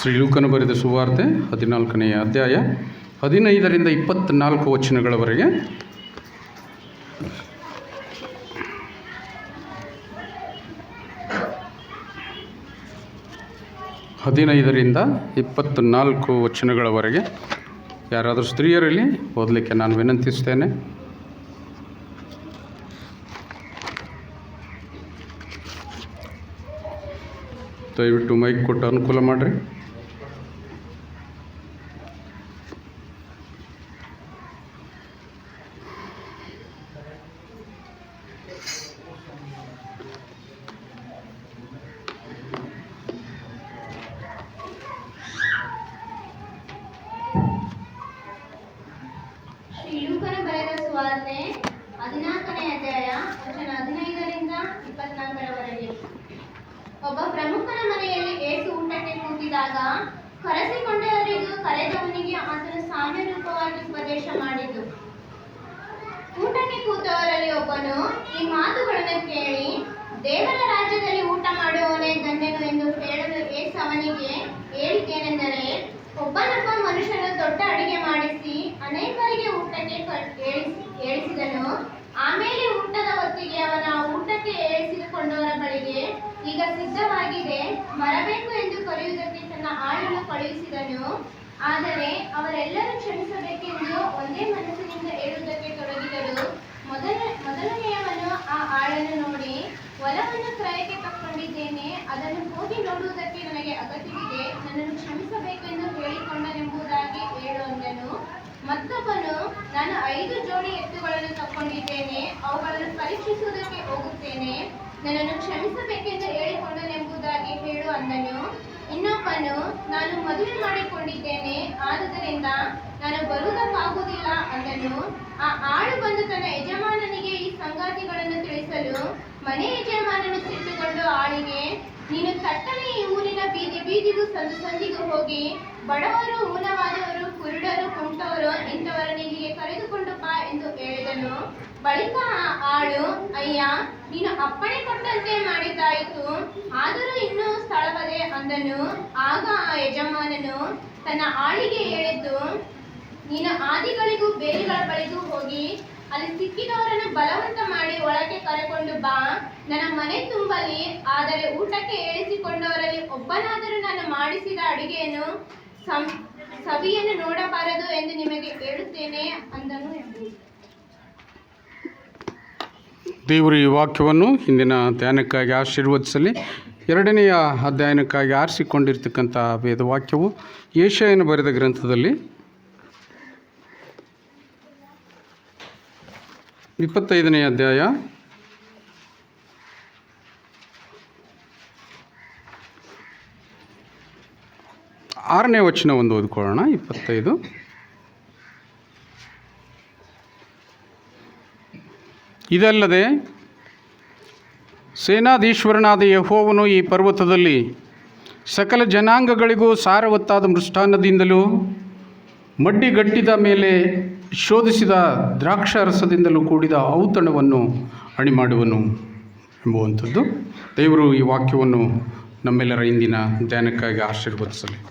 ಶ್ರೀ ಲೂಕನ ಬರೆದ ಸುವಾರ್ತೆ ಹದಿನಾಲ್ಕನೆಯ ಅಧ್ಯಾಯ ಹದಿನೈದರಿಂದ ಇಪ್ಪತ್ತ್ನಾಲ್ಕು ವಚನಗಳವರೆಗೆ. ಹದಿನೈದರಿಂದ ಇಪ್ಪತ್ತ್ನಾಲ್ಕು ವಚನಗಳವರೆಗೆ. ಯಾರಾದರೂ ಸ್ತ್ರೀಯರಲ್ಲಿ ಓದಲಿಕ್ಕೆ ನಾನು ವಿನಂತಿಸ್ತೇನೆ. ದಯವಿಟ್ಟು ಮೈಕ್ ಕೊಟ್ಟು ಅನುಕೂಲ ಮಾಡಿರಿ ಶ್ರೀ ಲೂಕನ ಬರೆದ ಸುವಾರ್ತೆ ಹದಿನಾಲ್ಕನೇ ಅಧ್ಯಾಯ ವಚನ ಹದಿನೈದರಿಂದ ಇಪ್ಪತ್ನಾಲ್ಕರವರೆಗೆ ಒಬ್ಬ ಪ್ರಮುಖನ ಮನೆಯಲ್ಲಿ ಏಸು ಊಟಕ್ಕೆ ಕೂತಿದಾಗ ಕರೆಸಿಕೊಂಡವರಿಗೂ ಕರೆದವನಿಗೆ ಆತನು ಸಾಮ್ಯ ರೂಪವಾಗಿ ಉಪದೇಶ ಮಾಡಿದ್ದು. ಊಟಕ್ಕೆ ಕೂತವರಲ್ಲಿ ಒಬ್ಬನು, ಈ ಮಾತುಗಳನ್ನು ಕೇಳಿ, ದೇವರ ರಾಜ್ಯದಲ್ಲಿ ಊಟ ಮಾಡುವವನೇ ಧನ್ಯನು ಎಂದು ಹೇಳಲು ಏಸು ಅವನಿಗೆ ಹೇಳಿದ್ದೇನೆಂದರೆ ಒಬ್ಬನೊಬ್ಬ ಮನುಷ್ಯನು ದೊಡ್ಡ ಅಡಿಗೆ ಮಾಡಿಸಿ, ಅನೇಕರಿಗೆ ಊಟಕ್ಕೆ ಏಳಿಸಿದನು ಕಳುಹಿಸಿದನು. ಆದರೆ ಅವರೆಲ್ಲರೂ ಕ್ಷಮಿಸಬೇಕೆಂದು ಒಂದೇ ಮನಸ್ಸಿನಿಂದ ಹೇಳುವುದಕ್ಕೆ ತೊಡಗಿದರು. ಮೊದಲ, ಮೊದಲನೆಯವನು ಆ ಆಳನ್ನು ನೋಡಿ ಹೊಲವನ್ನು ಕ್ರಯಕ್ಕೆ ತಕ್ಕೊಂಡಿದ್ದೇನೆ, ಅದನ್ನು ಹೋಗಿ ನೋಡುವುದಕ್ಕೆ ನನಗೆ ಅಗತ್ಯವಿದೆ, ನನ್ನನ್ನು ಕ್ಷಮಿಸಬೇಕೆಂದು ಹೇಳಿಕೊಂಡನೆಂಬುದಾಗಿ ಹೇಳು ಅಂದನು. ಮತ್ತೊಬ್ಬನು, ನಾನು ಐದು ಜೋಡಿ ಎತ್ತುಗಳನ್ನು ತಕ್ಕೊಂಡಿದ್ದೇನೆ, ಅವುಗಳನ್ನು ಪರೀಕ್ಷಿಸುವುದಕ್ಕೆ ಹೋಗುತ್ತೇನೆ, ನನ್ನನ್ನು ಕ್ಷಮಿಸಬೇಕೆಂದು ಹೇಳಿಕೊಂಡನೆಂಬುದಾಗಿ ಹೇಳು ಅಂದನು. ಇನ್ನೊಬ್ಬನು ನಾನು ಮದುವೆ ಮಾಡಿಕೊಂಡಿದ್ದೇನೆ, ಆದುದರಿಂದ ನಾನು ಬರುವುದಕ್ಕಾಗುವುದಿಲ್ಲ ಅಂದನು. ಆ ಆಳು ಬಂದು ತನ್ನ ಯಜಮಾನನಿಗೆ ಈ ಸಂಗಾತಿಗಳನ್ನು ತಿಳಿಸಲು, ಮನೆ ಯಜಮಾನನು ಸಿಟ್ಟುಕೊಂಡು ಆಳಿಗೆ, ನೀನು ತಟ್ಟನೆ ಈ ಊರಿನ ಬೀದಿ ಬೀದಿಗೂ ಸಂದು ಸಂದಿಗೂ ಹೋಗಿ, ಬಡವರು, ಊನವಾದವರು, ಕುರುಡರು, ಕುಂಟವರು ಇಂಥವರನ್ನು ಇಲ್ಲಿಗೆ ಕರೆದುಕೊಂಡು ಬಾ ಎಂದು ಹೇಳಿದನು. ಬಳಿಕ ಆ ಆಳು, ಅಯ್ಯ, ನೀನು ಅಪ್ಪಣೆ ಕೊಟ್ಟಂತೆ ಮಾಡಿದ್ದಾಯಿತು. ಸ್ಥಳವದೆ ಆಗ ಆ ಯಜಮಾನನು ತನ್ನ ಆಳಿಗೆ ಹೇಳಿದ್ದು, ನೀನು ಆದಿಗಳಿಗೂ ಬೇಲಿಗಳ ಬಳಿಗೂ ಹೋಗಿ, ಅಲ್ಲಿ ಸಿಕ್ಕಿದವರನ್ನು ಬಲವಂತ ಮಾಡಿ ಒಳಗೆ ಕರೆಕೊಂಡು ಬಾ. ನನ್ನ ಮನೆ ತುಂಬಲಿ, ಆದರೆ ಊಟಕ್ಕೆ ಏಳಿಸಿಕೊಂಡವರಲ್ಲಿ ಒಬ್ಬನಾದರೂ ನಾನು ಮಾಡಿಸಿದ ಅಡುಗೆಯನ್ನು ಸಂ, ಸವಿಯನ್ನು ನೋಡಬಾರದು ಎಂದು ನಿಮಗೆ ಹೇಳುತ್ತೇನೆ ಅಂದನು ದೇವರು ಈ ವಾಕ್ಯವನ್ನು ಹಿಂದಿನ ಧ್ಯಾನಕ್ಕಾಗಿ ಆಶೀರ್ವದಿಸಲಿ. ಎರಡನೆಯ ಅಧ್ಯಯನಕ್ಕಾಗಿ ಆರಿಸಿಕೊಂಡಿರ್ತಕ್ಕಂಥ ವೇದವಾಕ್ಯವು ಏಷ್ಯನ ಬರೆದ ಗ್ರಂಥದಲ್ಲಿ ಇಪ್ಪತ್ತೈದನೇ ಅಧ್ಯಾಯ. ಆರನೇ ವಚನ ಒಂದು ಓದ್ಕೊಳ್ಳೋಣ, ಇಪ್ಪತ್ತೈದು. ಇದಲ್ಲದೆ ಸೇನಾಧೀಶ್ವರನಾದ ಯಹೋವನು ಈ ಪರ್ವತದಲ್ಲಿ ಸಕಲ ಜನಾಂಗಗಳಿಗೂ ಸಾರವತ್ತಾದ ಮೃಷ್ಟಾನ್ನದಿಂದಲೂ ಮಡ್ಡಿಗಟ್ಟಿದ ಮೇಲೆ ಶೋಧಿಸಿದ ದ್ರಾಕ್ಷಾರಸದಿಂದಲೂ ಕೂಡಿದ ಔತಣವನ್ನು ಅಣಿಮಾಡುವನು ಎಂಬುವಂಥದ್ದು. ದೇವರು ಈ ವಾಕ್ಯವನ್ನು ನಮ್ಮೆಲ್ಲರ ಇಂದಿನ ಧ್ಯಾನಕ್ಕಾಗಿ ಆಶೀರ್ವದಿಸಲಿ.